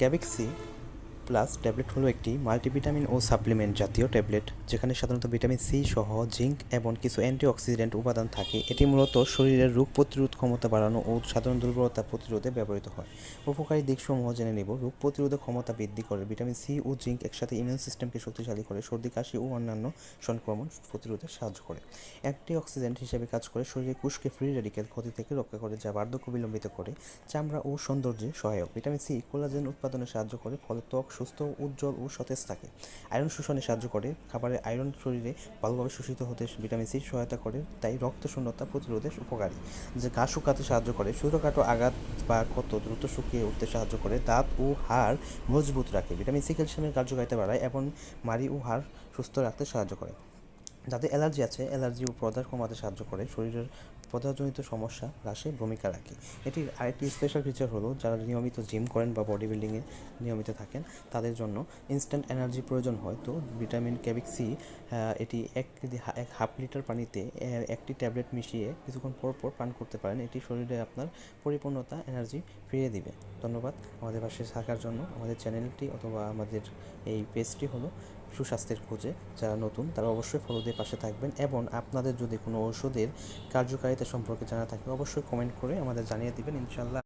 galaxy plus tablet হলো একটি multivitamin ও সাপ্লিমেন্ট জাতীয় ট্যাবলেট, যেখানে সাধারণত ভিটামিন সি সহ জিঙ্ক এবং কিছু অ্যান্টিঅক্সিডেন্ট উপাদান থাকে। এটি মূলত শরীরের রোগ প্রতিরোধ ক্ষমতা বাড়ানো ও সাধারণ দুর্বলতা প্রতিরোধে ব্যবহৃত হয়। উপকারী দিকসমূহ জেনে নেব। রোগ প্রতিরোধের ক্ষমতা বৃদ্ধি করে ভিটামিন সি ও জিঙ্ক একসাথে ইমিউন সিস্টেমকে শক্তিশালী করে, সর্দি, কাশি ও অন্যান্য সংক্রমণ প্রতিরোধে সাহায্য করে। অ্যান্টিঅক্সিডেন্ট হিসেবে কাজ করে শরীরের কোষকে ফ্রি রেডিক্যাল ক্ষতি থেকে রক্ষা করে, যা বার্ধক্য বিলম্বিত করে, চামড়া ও সৌন্দর্যে সহায়ক। ভিটামিন সি কোলাজেন উৎপাদনে সাহায্য করে, ফলে ত্বক সুস্থ, উজ্জ্বল ও সতেজ থাকে। আয়রন শোষণে সাহায্য করে। খাবারের আয়রন শরীরে ভালোভাবে শোষিত হতে ভিটামিন সি সহায়তা করে, তাই রক্ত শূন্যতা প্রতিরোধে উপকারী। যে ঘা শুকাতে সাহায্য করে, ছোটোখাটো আঘাত বা ক্ষত দ্রুত শুকিয়ে উঠতে সাহায্য করে, দাঁত ও হাড় মজবুত রাখে। ভিটামিন সি ক্যালসিয়ামের কার্যকারিতা বাড়ায় এবং মারি ও হাড় সুস্থ রাখতে সাহায্য করে। যাদের অ্যালার্জি আছে, অ্যালার্জি প্রদাহ কমাতে সাহায্য করে, শরীরের প্রদাহজনিত সমস্যা হ্রাসে ভূমিকা রাখে। এটির আরেকটি স্পেশাল ফিচার হলো, যারা নিয়মিত জিম করেন বা বডি বিল্ডিংয়ে নিয়মিত থাকেন, তাদের জন্য ইনস্ট্যান্ট এনার্জি প্রয়োজন হয়। তো ভিটামিন ক্যাবিক সি এটি এক এক হাফ লিটার পানিতে একটি ট্যাবলেট মিশিয়ে কিছুক্ষণ পর পর পান করতে পারেন। এটি শরীরে আপনার পরিপূর্ণতা এনার্জি ফিরিয়ে দিবে। ধন্যবাদ। আমাদের পাশে থাকার জন্য আমাদের চ্যানেলটি অথবা আমাদের এই পেজটি হলো সুস্বাস্থ্যের খোঁজে যারা নতুন, তারা অবশ্যই ফলো দিয়ে পাশে থাকবেন এবং আপনাদের যদি কোনো ওষুধের কার্যকারিতা সম্পর্কে জানা থাকে, অবশ্যই কমেন্ট করে আমাদের জানিয়ে দেবেন ইনশাল্লাহ